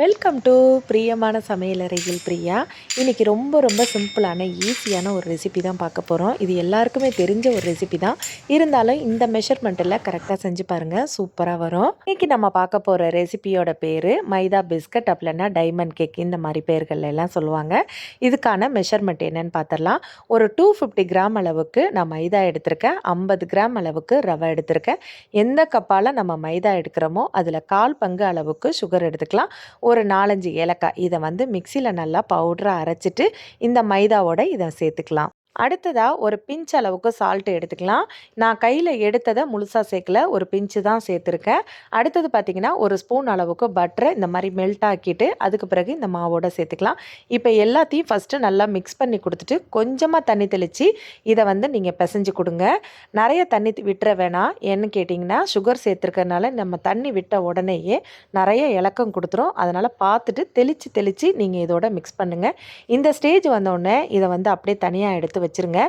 Welcome to பிரியமான சமையலறையில் பிரியா. இன்றைக்கி ரொம்ப ரொம்ப சிம்பிளான ஈஸியான ஒரு ரெசிபி தான் பார்க்க போகிறோம் இது எல்லாருக்குமே தெரிஞ்ச ஒரு ரெசிபி தான். இருந்தாலும் இந்த மெஷர்மெண்ட்டில் கரெக்டாக செஞ்சு பாருங்கள் சூப்பராக வரும். இன்றைக்கி நம்ம பார்க்க போகிற ரெசிபியோட பேர் மைதா பிஸ்கட் அப்படின்னா டைமண்ட் கேக் இந்த மாதிரி பேர்கள் எல்லாம் சொல்லுவாங்க. இதுக்கான மெஷர்மெண்ட் என்னன்னு பார்த்துடலாம் ஒரு டூ ஃபிஃப்டி கிராம் அளவுக்கு நான் மைதா எடுத்திருக்கேன். ஐம்பது கிராம் அளவுக்கு ரவை எடுத்திருக்கேன். எந்த கப்பால் நம்ம மைதா எடுக்கிறோமோ அதில் கால் பங்கு அளவுக்கு சுகர் எடுத்துக்கலாம். ஒரு நாலஞ்சு ஏலக்காய் இதை வந்து மிக்சியில் நல்லா பவுடராக அரைச்சிட்டு இந்த மைதாவோட இதை சேர்த்துக்கலாம். அடுத்ததாக ஒரு பிஞ்ச் அளவுக்கு சால்ட்டு எடுத்துக்கலாம். நான் கையில் எடுத்ததை முழுசாக சேர்க்கல ஒரு பிஞ்சு தான் சேர்த்துருக்கேன். அடுத்தது பார்த்திங்கன்னா ஒரு ஸ்பூன் அளவுக்கு பட்டரை இந்த மாதிரி மெல்ட் ஆக்கிட்டு அதுக்கு பிறகு இந்த மாவோட சேர்த்துக்கலாம். இப்போ எல்லாத்தையும் ஃபஸ்ட்டு நல்லா மிக்ஸ் பண்ணி கொடுத்துட்டு கொஞ்சமாக தண்ணி தெளித்து இதை வந்து நீங்கள் பிசைஞ்சு கொடுங்க. நிறைய தண்ணி விட்டுற வேணாம். என்ன கேட்டிங்கன்னா சுகர் சேர்த்துருக்கறனால நம்ம தண்ணி விட்ட உடனேயே நிறைய இலக்கம் கொடுத்துரும். அதனால் பார்த்துட்டு தெளித்து தெளித்து நீங்கள் இதோட மிக்ஸ் பண்ணுங்கள் இந்த ஸ்டேஜ் வந்தோடனே இதை வந்து அப்படியே தனியாக எடுத்து வச்சுருங்க.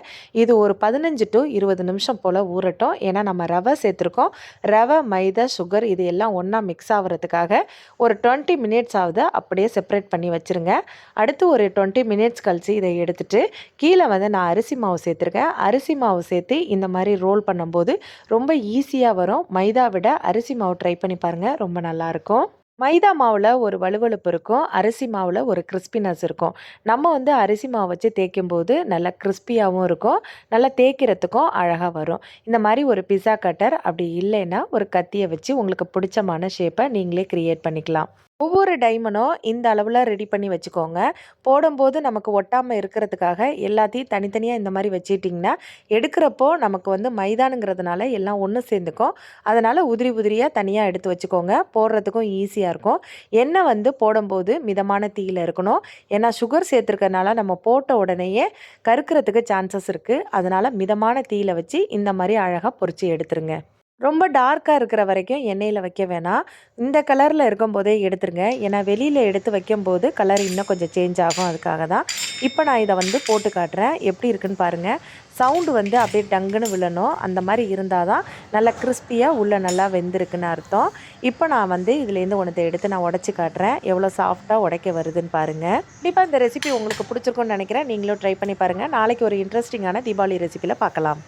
இது ஒரு பதினஞ்சு டு இருபது நிமிஷம் போல் ஊறட்டும். ஏன்னா நம்ம ரவை சேர்த்துருக்கோம். ரவை மைதா சுகர் இது எல்லாம் ஒன்றா மிக்ஸ் ஆகிறதுக்காக ஒரு டுவெண்ட்டி மினிட்ஸ் ஆகுது. அப்படியே செப்பரேட் பண்ணி வச்சுருங்க. அடுத்து ஒரு டுவெண்ட்டி மினிட்ஸ் கழித்து இதை எடுத்துகிட்டு கீழே வந்து நான் அரிசி மாவு சேர்த்துருக்கேன். அரிசி மாவு சேர்த்து இந்த மாதிரி ரோல் பண்ணும்போது ரொம்ப ஈஸியாக வரும். மைதா விட அரிசி மாவு ட்ரை பண்ணி பாருங்கள் ரொம்ப நல்லாயிருக்கும் மைதா மாவில் ஒரு வலுவலுப்பு இருக்கும். அரிசி மாவில் ஒரு கிறிஸ்பினஸ் இருக்கும். நம்ம வந்து அரிசி மாவு வச்சு தேய்க்கும் போது நல்லா கிறிஸ்பியாகவும் இருக்கும். நல்லா தேய்க்கிறதுக்கும் அழகாக வரும். இந்த மாதிரி ஒரு பிஸா கட்டர் அப்படி இல்லைன்னா ஒரு கத்தியை வச்சு உங்களுக்கு பிடிச்சமான ஷேப்பை நீங்களே க்ரியேட் பண்ணிக்கலாம். ஒவ்வொரு டைமண்டும் இந்த அளவில் ரெடி பண்ணி வச்சுக்கோங்க. போடும்போது நமக்கு ஒட்டாமல் இருக்கிறதுக்காக எல்லாத்தையும் தனித்தனியாக இந்த மாதிரி வச்சுட்டிங்கன்னா எடுக்கிறப்போ நமக்கு வந்து மைதானுங்கிறதுனால எல்லாம் ஒன்று சேர்ந்துக்கும். அதனால் உதிரி உதிரியாக தனியாக எடுத்து வச்சுக்கோங்க. போடுறதுக்கும் ஈஸியாக இருக்கும். எண்ணெய் வந்து போடும்போது மிதமான தீயில் இருக்கணும். ஏன்னா சுகர் சேர்த்துருக்கறனால நம்ம போட்ட உடனேயே கருக்கிறதுக்கு சான்சஸ் இருக்குது அதனால் மிதமான தீயில் வச்சு இந்த மாதிரி அழகாக பொறிச்சு எடுத்துருங்க. ரொம்ப டார்க்காக இருக்கிற வரைக்கும் எண்ணெயில் வைக்க வேணாம். இந்த கலரில் இருக்கும்போதே எடுத்துருங்க. ஏன்னா வெளியில் எடுத்து வைக்கும்போது கலர் இன்னும் கொஞ்சம் சேஞ்ச் ஆகும். அதுக்காக தான். இப்போ நான் இதை வந்து போட்டு காட்டுறேன். எப்படி இருக்குன்னு பாருங்கள் சவுண்டு வந்து அப்படியே டங்குன்னு விழணும். அந்த மாதிரி இருந்தால் தான் நல்லா கிறிஸ்பியாக உள்ளே நல்லா வெந்திருக்குன்னு அர்த்தம். இப்போ நான் வந்து இதுலேருந்து ஒன்றத்தை எடுத்து நான் உடச்சி காட்டுறேன். எவ்வளோ சாஃப்டாக உடைக்க வருதுன்னு பாருங்கள் கண்டிப்பாக இந்த ரெசிபி உங்களுக்கு பிடிச்சிருக்குன்னு நினைக்கிறேன். நீங்களும் ட்ரை பண்ணி பாருங்கள் நாளைக்கு ஒரு இன்ட்ரெஸ்டிங்கான தீபாவளி ரெசிப்பியில் பார்க்கலாம்.